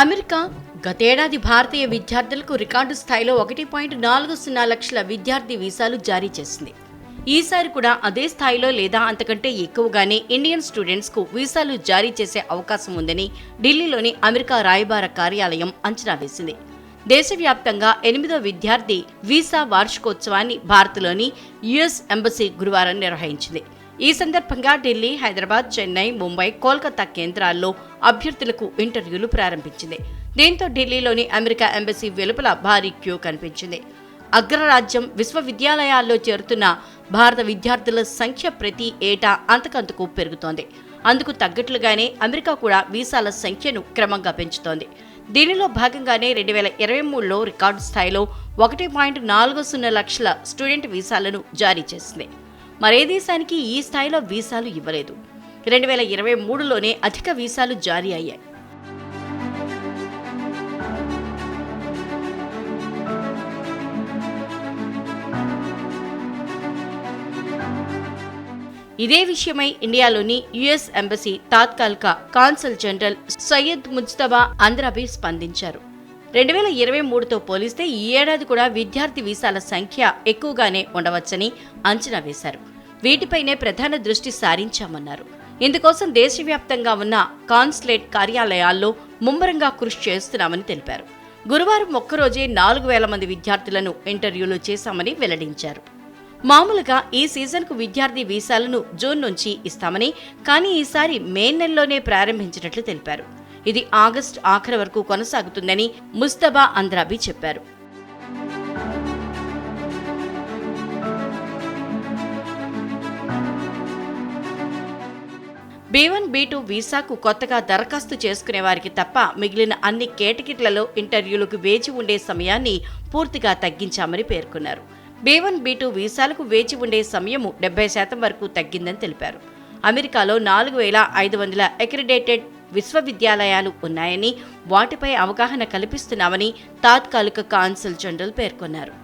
America గతేడాది భారతీయ విద్యార్థులకు record స్థాయిలో ఒకటి పాయింట్ నాలుగు సున్నా లక్షల విద్యార్థి వీసాలు జారీ చేసింది. ఈసారి కూడా అదే స్థాయిలో లేదా అంతకంటే ఎక్కువగానే ఇండియన్ స్టూడెంట్స్కు వీసాలు జారీ చేసే అవకాశం ఉందని ఢిల్లీలోని అమెరికా రాయబార కార్యాలయం అంచనా వేసింది. దేశవ్యాప్తంగా ఎనిమిదో విద్యార్థి వీసా వార్షికోత్సవాన్ని భారత్లోని యుఎస్ ఎంబసీ గురువారం నిర్వహించింది. ఈ సందర్భంగా ఢిల్లీ హైదరాబాద్ చెన్నై ముంబై కోల్కతా కేంద్రాల్లో అభ్యర్థులకు ఇంటర్వ్యూలు ప్రారంభించింది. దీంతో ఢిల్లీలోని అమెరికా ఎంబసీ వెలుపల భారీ క్యూ కనిపించింది. అగ్రరాజ్యం విశ్వవిద్యాలయాల్లో చేరుతున్న భారత విద్యార్థుల సంఖ్య ప్రతి ఏటా అంతకంతకు పెరుగుతోంది. అందుకు తగ్గట్లుగానే అమెరికా కూడా వీసాల సంఖ్యను క్రమంగా పెంచుతోంది. దీనిలో భాగంగానే రెండు వేల ఇరవై మూడులో రికార్డు స్థాయిలో ఒకటి పాయింట్ నాలుగు సున్నా లక్షల స్టూడెంట్ వీసాలను జారీ చేసింది. మరే దేశానికి ఈ స్థాయిలో వీసాలు ఇవ్వలేదు. రెండు వేల ఇరవై మూడులోనే అధిక వీసాలు జారీ అయ్యాయి. ఇదే విషయమై ఇండియాలోని యుఎస్ ఎంబసీ తాత్కాలిక కాన్సల్ జనరల్ సయ్యద్ ముజ్తబా అంద్రాబీ స్పందించారు. రెండు వేల ఇరవై మూడుతో పోలిస్తే ఈ ఏడాది కూడా విద్యార్థి వీసాల సంఖ్య ఎక్కువగానే ఉండవచ్చని అంచనా వేశారు. వీటిపైనే ప్రధాన దృష్టి సారించామన్నారు. ఇందుకోసం దేశవ్యాప్తంగా ఉన్న కాన్సులేట్ కార్యాలయాల్లో ముమ్మరంగా కృషి చేస్తున్నామని తెలిపారు. గురువారం ఒక్కరోజే నాలుగు వేల మంది విద్యార్థులను ఇంటర్వ్యూలు చేశామని వెల్లడించారు. మామూలుగా ఈ సీజన్కు విద్యార్థి వీసాలను జూన్ నుంచి ఇస్తామని కానీ ఈసారి మే నెలలోనే ప్రారంభించినట్లు తెలిపారు. ఇది ఆగస్టు ఆఖరి వరకు కొనసాగుతుందని ముస్తబా అంద్రాబీ చెప్పారు. బీ వన్ బీ టూ వీసాకు కొత్తగా దరఖాస్తు చేసుకునే వారికి తప్ప మిగిలిన అన్ని కేటగిరీలలో ఇంటర్వ్యూలకు వేచి ఉండే సమయాన్ని పూర్తిగా తగ్గించామని పేర్కొన్నారు. బీ వన్ బీ టూ వీసాలకు వేచి ఉండే సమయము డెబ్బై శాతం వరకు తగ్గిందని తెలిపారు. అమెరికాలో నాలుగు వేల ఐదు వందల అక్రిడేటెడ్ విశ్వవిద్యాలయాలు ఉన్నాయని వాటిపై అవగాహన కల్పిస్తున్నామని తాత్కాలిక కాన్సుల్ జనరల్ పేర్కొన్నారు.